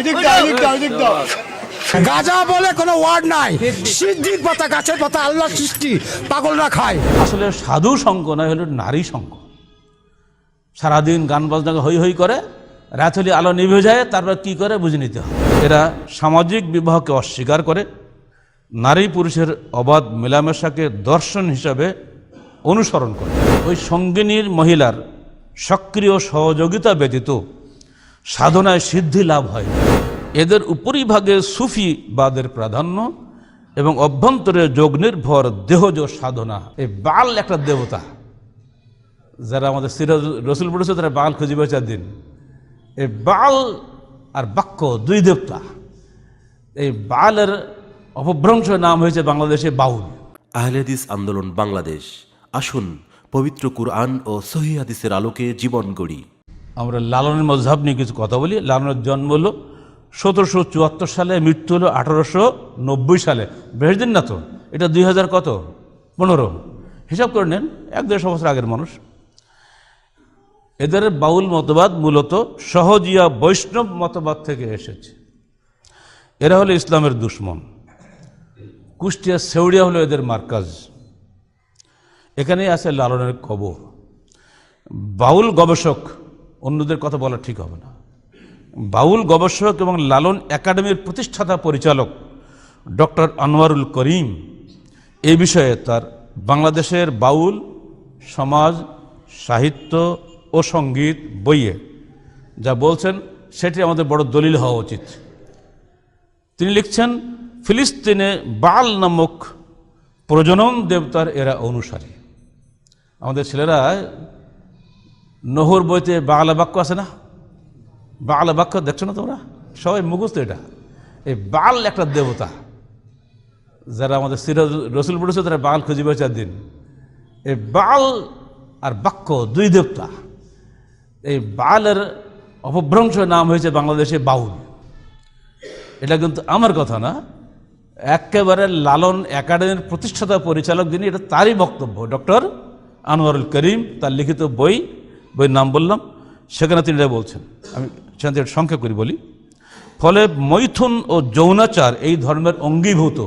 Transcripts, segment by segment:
এদিক দাও এদিক দাও এদিক দাও। গাজা বলে কোনো ওয়ার্ড নাই। সিদ্ধির পাতা গাছের পাতা আল্লাহ সৃষ্টি। পাগলরা খায়। আসলে সাধু সঙ্গ নয় হলো নারী সঙ্গ সারাদিন গান বাজনা হই হই করে রাত হলে আলো নিভে যায় তারপর কি করে বুঝে নিতে হয়? এরা সামাজিক বিবাহকে অস্বীকার করে। নারী পুরুষের অবাধ মেলামেশাকে দর্শন হিসাবে অনুসরণ করে। ওই সঙ্গিনীর মহিলার সক্রিয় সহযোগিতা ব্যতীত সাধনায় সিদ্ধি লাভ হয়। এদের উপরিভাগে সুফিবাদের প্রাধান্য এবং অভ্যন্তরে যোগ নির্ভর দেহজ সাধনা। এই বাল একটা দেবতা। যারা আমাদের সিরাজ রসুল পড়েছে তারা বাল খুঁজে বেচার দিন। এই বাল আর বাক্য দুই দেবতা। এই বালের অপভ্রংশ নাম হয়েছে বাংলাদেশে বাউল। আহলেদিস আন্দোলন বাংলাদেশ। আসুন পবিত্র কুরআন ও সহি হাদিসের আলোকে জীবন গড়ি। আমরা লালনের মজাব নিয়ে কিছু কথা বলি। লালনের জন্ম হলো সতেরোশো চুয়াত্তর সালে, মৃত্যু হলো আঠারোশো নব্বই সালে। বেশ দিন না তো? এটা দুই হাজার কত? পনেরো। হিসাব করে নেন, এক দেড়শো বছর আগের মানুষ। এদের বাউল মতবাদ মূলত সহজিয়া বৈষ্ণব মতবাদ থেকে এসেছে। এরা হলো ইসলামের দুশ্মন। কুষ্টিয়া সেউড়িয়া হলো এদের মার্কাজ। এখানেই আছে লালনের কবর। বাউল গবেষক অন্যদের কথা বলা ঠিক হবে না। বাউল গবেষক এবং লালন একাডেমির প্রতিষ্ঠাতা পরিচালক ডক্টর আনোয়ারুল করিম এ বিষয়ে তার বাংলাদেশের বাউল, সমাজ, সাহিত্য ও সংগীত বইয়ে যা বলছেন সেটি আমাদের বড় দলিল হওয়া উচিত। তিনি লিখছেন, ফিলিস্তিনে বাল নামক প্রজনন দেবতার এরা অনুসারী। আমাদের ছেলেরা নহর বইতে বাংলা বাক্য আছে না? বাংলা বাক্য দেখছ না তোমরা? সবাই মুখস্থ এটা। এই বাল একটা দেবতা। যারা আমাদের সিরাজ রসুল পড়েছে তারা বাল খুঁজে বেচার দিন এই বাল আর বাক্য দুই দেবতা। এই বালের অপভ্রংশ নাম হয়েছে বাংলাদেশে বাউল। এটা কিন্তু আমার কথা না। একেবারে লালন একাডেমির প্রতিষ্ঠাতা পরিচালক যিনি, এটা তারই বক্তব্য। ডক্টর আনোয়ারুল করিম, তার লিখিত বই বইয়ের নাম বললাম, সেখানে তিনি এটা বলছেন। আমি সেখান সংখ্যা করি, বলি। ফলে মৈথুন ও যৌনাচার এই ধর্মের অঙ্গীভূত।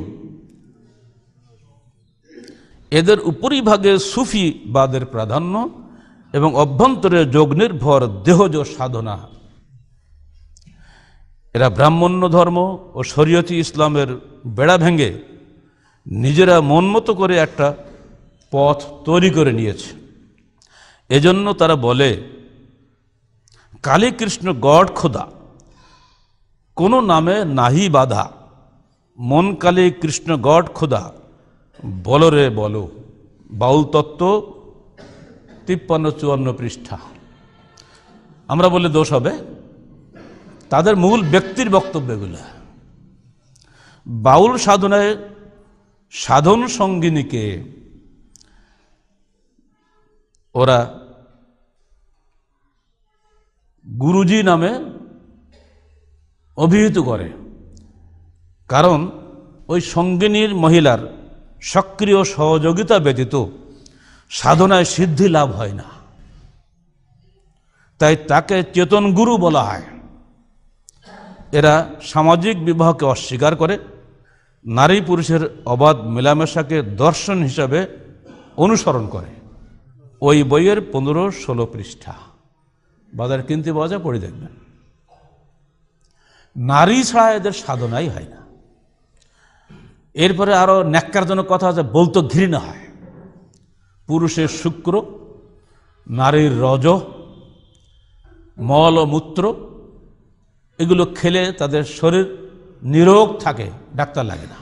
এদের উপরিভাগে সুফিবাদের প্রাধান্য এবং অভ্যন্তরে যোগ নির্ভর দেহজ সাধনা। এরা ব্রাহ্মণ্য ধর্ম ও শরীয়তি ইসলামের বেড়া ভেঙে নিজেরা মন মতো করে একটা পথ তৈরি করে নিয়েছে। এজন্য তারা বলে কালী কৃষ্ণ গড খোদা, কোনো নামে নাহি বাধা, মন কালী কৃষ্ণ গড খোদা, বলো রে বলো, বাউল তত্ত্ব তিপ্পান্ন চুয়ান্ন পৃষ্ঠা। আমরা বলে দোষ হবে? তাদের মূল ব্যক্তির বক্তব্য এগুলো বাউল সাধনায় সাধন সঙ্গিনীকে ওরা গুরুজি নামে অভিহিত করে। কারণ ওই সঙ্গিনীর মহিলার সক্রিয় সহযোগিতা ব্যতীত সাধনায় সিদ্ধি লাভ হয় না। তাই তাকে চেতন গুরু বলা হয়। এরা সামাজিক বিবাহকে অস্বীকার করে, নারী পুরুষের অবাধ মেলামেশাকে দর্শন হিসাবে অনুসরণ করে। ওই বইয়ের পনেরো ষোলো পৃষ্ঠা। বাজার কিনতে পাওয়া যায় পড়ে দেখবেন। নারী ছাড়া এদের সাধনাই হয় না। এরপরে আরও ন্যাক্কারজনক কথা আছে, বলতো ঘৃণা হয়। পুরুষের শুক্র, নারীর রজ, মল ও মূত্র, এগুলো খেলে তাদের শরীর নিরোগ থাকে, ডাক্তার লাগে না।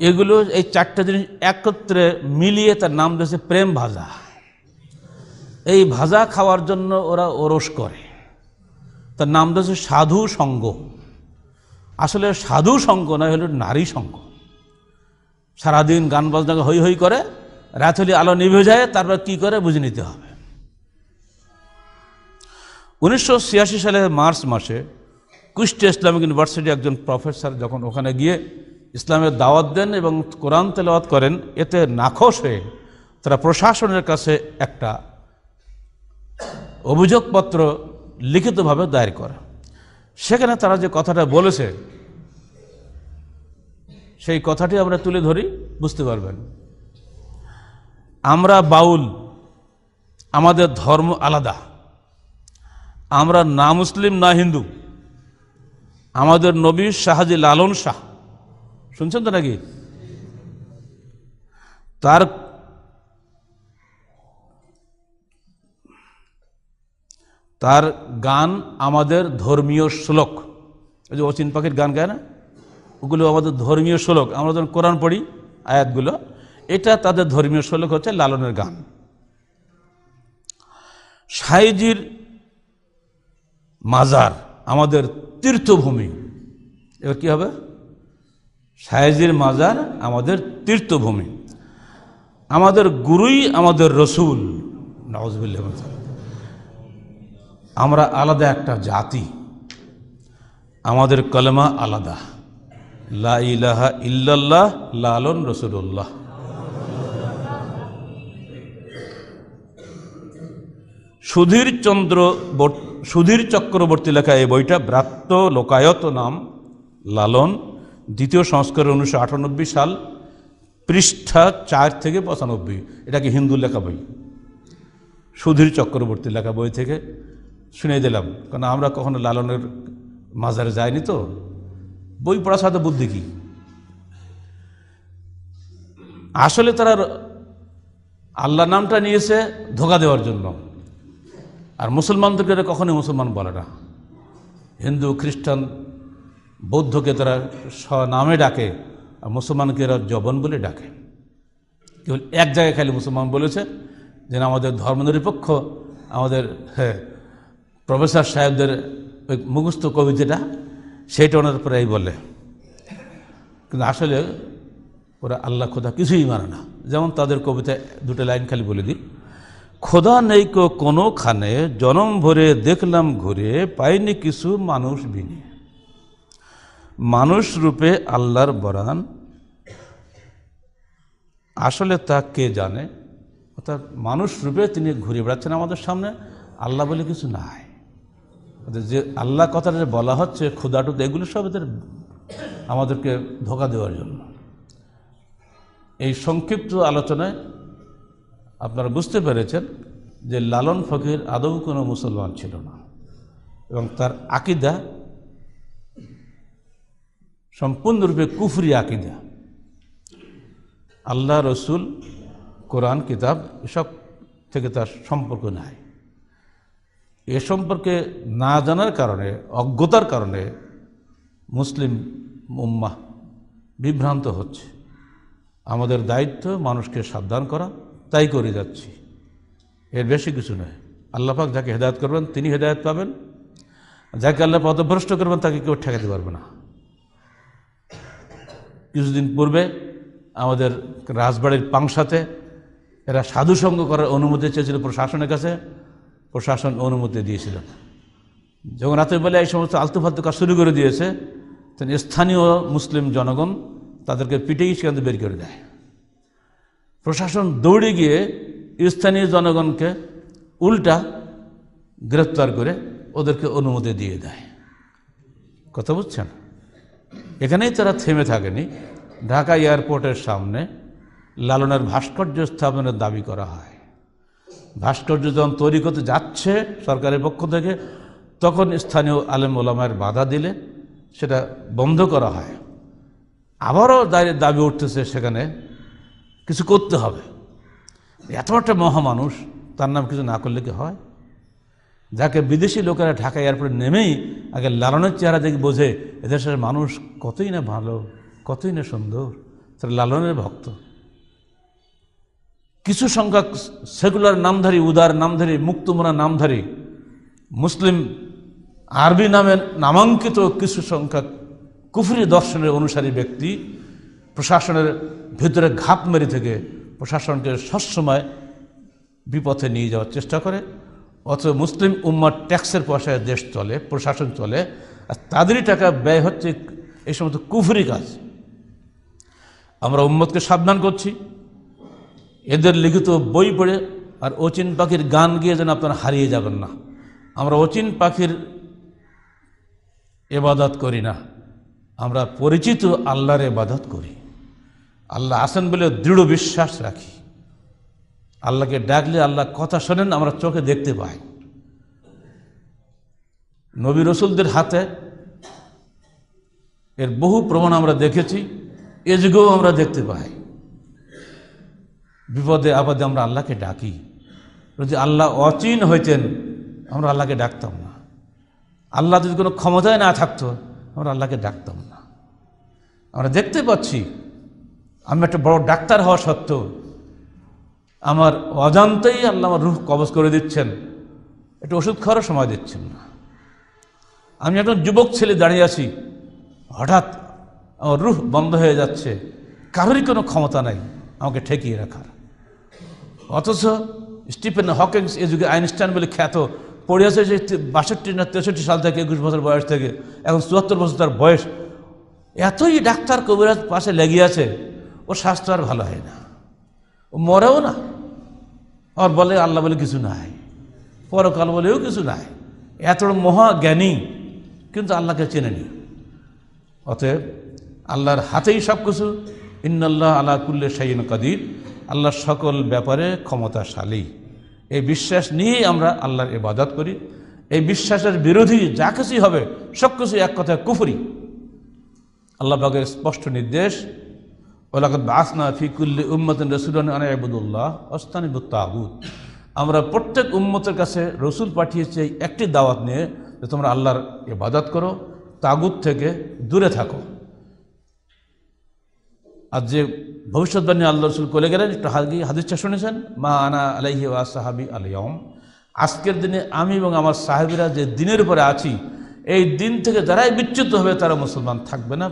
এগুলো, এই চারটা জিনিস একত্রে মিলিয়ে তার নাম দিয়েছে প্রেম ভাজা। এই ভাজা খাওয়ার জন্য ওরা ওরস করে। তার নাম দিয়েছে সাধু সঙ্গ। আসলে সাধু সঙ্গ নয়, হলো নারী সঙ্গ। সারাদিন গান বাজনা হই হই করে রাত আলো নিভে যায়, তারপর কি করে বুঝে নিতে হবে। উনিশশো সালে মার্চ মাসে কুষ্টিয়া ইসলামিক ইউনিভার্সিটি একজন প্রফেসর যখন ওখানে গিয়ে ইসলামের দাওয়াত দেন এবং কোরআন তেলাওয়াত করেন, এতে নাখোশ হয়ে তারা প্রশাসনের কাছে একটা অভিযোগপত্র লিখিতভাবে দায়ের করে। সেখানে তারা যে কথাটা বলেছে, সেই কথাটি আমরা তুলে ধরি, বুঝতে পারবেন। আমরা বাউল, আমাদের ধর্ম আলাদা। আমরা না মুসলিম, না হিন্দু। আমাদের নবী শাহাজি লালন শাহ। শুনছেন তো নাকি? তার তার গান আমাদের ধর্মীয় শ্লোক। ওই যে অচিন পাখির গান গায় না? ওগুলো আমাদের ধর্মীয় শ্লোক। আমরা যখন কোরআন পড়ি, আয়াতগুলো, এটা তাদের ধর্মীয় শ্লোক হচ্ছে লালনের গান। সাইজির মাজার আমাদের তীর্থভূমি। এবার কি হবে? সাইজির মাজার আমাদের তীর্থভূমি। আমাদের গুরুই আমাদের রসুল। নওয়াজবিল্লাহ আমরা আলাদা একটা জাতি। আমাদের কলমা আলাদা। লা ইলাহা ইল্লাল্লাহ, লালন রসুল্লাহ সুধীর চন্দ্র সুধীর চক্রবর্তী লেখা এই বইটা ব্রাত্য লোকায়ত নাম লালন। দ্বিতীয় সংস্কার উনিশশো আটানব্বই সাল, পৃষ্ঠা চার থেকে পঁচানব্বই। এটাকে হিন্দু লেখা বই? সুধীর চক্রবর্তী লেখা বই থেকে। শুনে দিলাম। কারণ আমরা কখনো লালনের মাজারে যাইনি তো। বই পড়ার সাথে বুদ্ধি কি? আসলে তারা আল্লাহ নামটা নিয়েছে ধোকা দেওয়ার জন্য। আর মুসলমানদেরকে কখনোই মুসলমান বলে না। হিন্দু খ্রিস্টান বৌদ্ধকে তারা নামে ডাকে আর মুসলমানকে এরা জবন বলে ডাকে। কেবল এক জায়গায় খালি মুসলমান বলেছে যে না, আমাদের ধর্মনিরপেক্ষ আমাদের হ্যাঁ প্রফেসর সাহেবদের ওই মুখস্থ কবিতাটা সেইটা ওনার প্রায় বলে। কিন্তু আসলে ওরা আল্লাহ খোদা কিছুই মানে না। যেমন তাদের কবিতায় দুটো লাইন খালি বলে দিই। খোদা নেই কো কোনোখানে জনম ভরে দেখলাম ঘুরে, পাইনি কিছু মানুষ বিনি। মানুষ রূপে আল্লাহর বরান। আসলে তা কে জানে? অর্থাৎ মানুষ রূপে তিনি ঘুরে বেড়াচ্ছেন আমাদের সামনে, আল্লাহ বলে কিছু নাই। যে আল্লাহ কথাটা যে বলা হচ্ছে ক্ষুদাটুদ এগুলো সব এদের আমাদেরকে ধোকা দেওয়ার জন্য। এই সংক্ষিপ্ত আলোচনায় আপনারা বুঝতে পেরেছেন যে লালন ফকির আদৌ কোনো মুসলমান ছিল না এবং তার আকিদা সম্পূর্ণরূপে কুফরি আকিদা। আল্লাহ রসুল, কোরআন, কিতাব, এসব থেকে তার সম্পর্ক নাই। এ সম্পর্কে না জানার কারণে, অজ্ঞতার কারণে মুসলিম উম্মাহ বিভ্রান্ত হচ্ছে। আমাদের দায়িত্ব মানুষকে সাবধান করা, তাই করে যাচ্ছি। এর বেশি কিছু নয়। আল্লাপাক যাকে হেদায়ত করবেন, তিনি হেদায়ত পাবেন। যাকে আল্লাহ পদভ্রষ্ট করবেন, তাকে কেউ ঠেকাতে পারবে না। কিছুদিন পূর্বে আমাদের রাজবাড়ির পাংসাতে এরা সাধুসঙ্গ করার অনুমতি চেয়েছিল প্রশাসনের কাছে। প্রশাসন অনুমতি দিয়েছিল। যখন রাতের বেলা এই সমস্ত আলতু ফালতু কাজ শুরু করে দিয়েছে, তখন স্থানীয় মুসলিম জনগণ তাদেরকে পিটেই সেখান বের করে দেয়। প্রশাসন দৌড়ে গিয়ে স্থানীয় জনগণকে উল্টা গ্রেপ্তার করে ওদেরকে অনুমতি দিয়ে দেয়। কথা বুঝছেন? এখানেই তারা থেমে থাকেনি। ঢাকা এয়ারপোর্টের সামনে লালনের ভাস্কর্য স্থাপনের দাবি করা হয়। ভাস্কর্য যখন তৈরি করতে যাচ্ছে সরকারের পক্ষ থেকে, তখন স্থানীয় আলেম ওলামায়ের বাধা দিলে সেটা বন্ধ করা হয়। আবারও দাবি উঠতেছে সেখানে, কিছু করতে হবে। এত একটা মহামানুষ, তার নাম কিছু না করলে কি হয়? যাকে বিদেশি লোকেরা ঢাকা এয়ারপোর্টে নেমেই আগে লালনের চেহারা দেখে বোঝে এদেশের মানুষ কতই না ভালো, কতই না সুন্দর, তারা লালনের ভক্ত। কিছু সংখ্যক সেকুলার নামধারী, উদার নামধারী, মুক্তমনা নামধারী, মুসলিম, আরবি নামে নামাঙ্কিত কিছু সংখ্যক কুফরি দর্শনের অনুসারী ব্যক্তি প্রশাসনের ভিতরে ঘাপ মেরে থেকে প্রশাসনকে সবসময় বিপথে নিয়ে যাওয়ার চেষ্টা করে। অথচ মুসলিম উম্মার ট্যাক্সের পয়সায় দেশ চলে, প্রশাসন চলে, আর তাদেরই টাকা ব্যয় হচ্ছে এই সমস্ত কুফরি কাজ। আমরা উম্মতকে সাবধান করছি। এদের লিখিত বই পড়ে আর অচিন পাখির গান গিয়ে যেন আপনারা হারিয়ে যাবেন না। আমরা অচিন পাখির এবাদত করি না। আমরা পরিচিত আল্লাহর এবাদত করি। আল্লাহ আসেন বলে দৃঢ় বিশ্বাস রাখি। আল্লাহকে ডাকলে আল্লাহ কথা শোনেন, আমরা চোখে দেখতে পাই। নবী রসুলদের হাতে এর বহু প্রমাণ আমরা দেখেছি, এ যুগেও আমরা দেখতে পাই। বিপদে আপদে আমরা আল্লাহকে ডাকি। যদি আল্লাহ অচিন হইতেন, আমরা আল্লাহকে ডাকতাম না। আল্লাহ যদি কোনো ক্ষমতায় না থাকতো, আমরা আল্লাহকে ডাকতাম না। আমরা দেখতে পাচ্ছি আমি একটা বড় ডাক্তার হওয়া সত্ত্বেও আমার অজান্তেই আল্লাহ আমার রুহ কবজ করে দিচ্ছেন। একটু ওষুধ খাওয়ারও সময় দিচ্ছেন না। আমি একজন যুবক ছেলে দাঁড়িয়ে আছি, হঠাৎ আমার রুহ বন্ধ হয়ে যাচ্ছে, কারোরই কোনো ক্ষমতা নাই, আমাকে ঠেকিয়ে রাখার। অথচ স্টিফেন হকিংস এ যুগে আইনস্টাইন বলে খ্যাত। পড়ে আছে যে বাষট্টি না তেষট্টি সাল থেকে, একুশ বছর বয়স থেকে। এখন চুয়াত্তর বছর তার বয়স। এতই ডাক্তার কবিরাজ পাশে লেগে আছে ও স্বাস্থ্য আর ভালো হয় না। ও মরেও না। আর বলে, আল্লাহ বলে কিছু নাই। পরকাল বলেও কিছু নাই। এত মহা জ্ঞানী, কিন্তু আল্লাহকে চেনেনি। অতএব আল্লাহর হাতেই সব কিছু ইন্নাল্লাহ আলা কুল্লে শাইন কাদির। আল্লাহর সকল ব্যাপারে ক্ষমতাশালী। এই বিশ্বাস নিয়েই আমরা আল্লাহর ইবাদত করি। এই বিশ্বাসের বিরোধী যা কিছুই হবে, সব কিছু এক কথায় কুফরি। আল্লাহ পাকের স্পষ্ট নির্দেশ ওলাকত বাসনা ফিকুল্লি উম্মতিন রসুলান আনাবুদুল্লাহ অস্তানিবুত তাগুত। আমরা প্রত্যেক উম্মতের কাছে রসুল পাঠিয়েছি একটি দাওয়াত নিয়ে যে তোমরা আল্লাহর ইবাদত করো, তাগুত থেকে দূরে থাকো। আর যে ভবিষ্যৎবাণী আল্লাহ রসুল করে গেলেন, একটু হাদি হাদিসটা শুনেছেন? মা আনা আলাইহি ওয়া সাহাবি আলিয়ম আজকের দিনে আমি এবং আমার সাহেবেরা যে দিনের উপরে আছি, এই দিন থেকে যারাই বিচ্যুত হবে, তারা মুসলমান থাকবে না।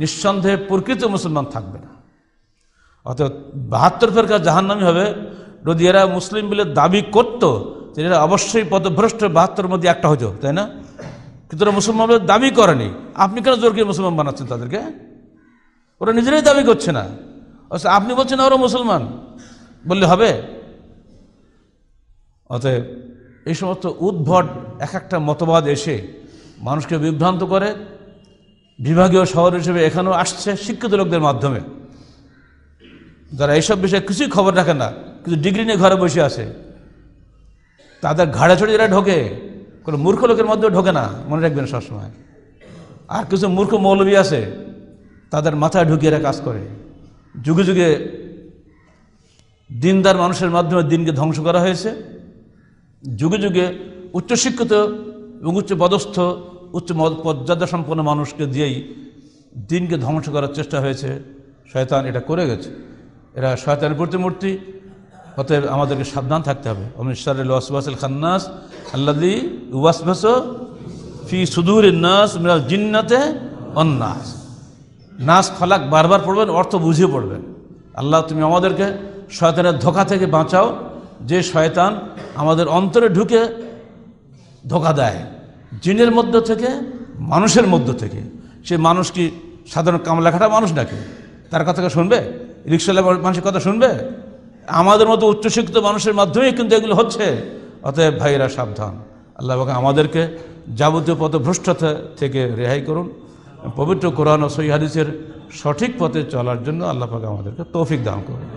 নিঃসন্দেহে প্রকৃত মুসলমান থাকবে না। অর্থাৎ বাহাত্তর ফেরকা জাহান্নামি হবে। যদি এরা মুসলিম বলে দাবি করত এরা অবশ্যই পদভ্রষ্ট বাহাত্তর মধ্যে একটা হতো তাই না? কিন্তু ওরা মুসলমান বলে দাবি করেনি। আপনি কেন জোর করে মুসলমান বানাচ্ছেন তাদেরকে? ওরা নিজেরাই দাবি করছে না। আপনি বলছেন ওরা মুসলমান। বললে হবে। অতএব এই সমস্ত উদ্ভট এক একটা মতবাদ এসে মানুষকে বিভ্রান্ত করে, বিভাগীয় শহর হিসেবে এখানেও আসছে শিক্ষিত লোকদের মাধ্যমে। যারা এইসব বিষয়ে কিছুই খবর রাখে না কিন্তু ডিগ্রি নিয়ে ঘরে বসে আছে, তাদের ঘাড়ে চড়ে যারা ঢোকে, কোনো মূর্খ লোকের মধ্যেও ঢোকে না, মনে রাখবেন সবসময়। আর কিছু মূর্খ মৌলবী আছে তাদের মাথায় ঢুকিয়ে এরা কাজ করে। যুগে যুগে দিনদার মানুষের মাধ্যমে দিনকে ধ্বংস করা হয়েছে। যুগে যুগে উচ্চশিক্ষিত এবং উচ্চ পদস্থ, উচ্চ মর্যাদা সম্পন্ন মানুষকে দিয়েই দিনকে ধ্বংস করার চেষ্টা হয়েছে। শয়তান এটা করে গেছে। এরা শয়তানের প্রতিমূর্তি, অতএব আমাদেরকে সাবধান থাকতে হবে। অমিশ্বরের ওয়াসবাসিল খান্নাস আল্লাদি ওয়াসবাস ফি সুদূর নাস মিনাল জিন্নাতে অন্নাস নাস ফালাক বারবার পড়বেন, অর্থ বুঝিয়ে পড়বেন। আল্লাহ, তুমি আমাদেরকে শয়তানের ধোকা থেকে বাঁচাও, যে শয়তান আমাদের অন্তরে ঢুকে ধোকা দেয়, জিনের মধ্য থেকে, মানুষের মধ্য থেকে। সে মানুষ কি সাধারণ কামলাখাটা মানুষ নাকি? তার কথা শুনবে? রিক্সাওয়ালা মানুষের কথা শুনবে? আমাদের মতো উচ্চশিক্ষিত মানুষের মাধ্যমেই কিন্তু এগুলো হচ্ছে। অতএব ভাইরা সাবধান। আল্লাহ আমাদেরকে যাবতীয় পথভ্রষ্টতা থেকে রেহাই করুন। পবিত্র কোরআন ও সই হাদিসের সঠিক পথে চলার জন্য আল্লাহ পাক আমাদেরকে তৌফিক দান করুন।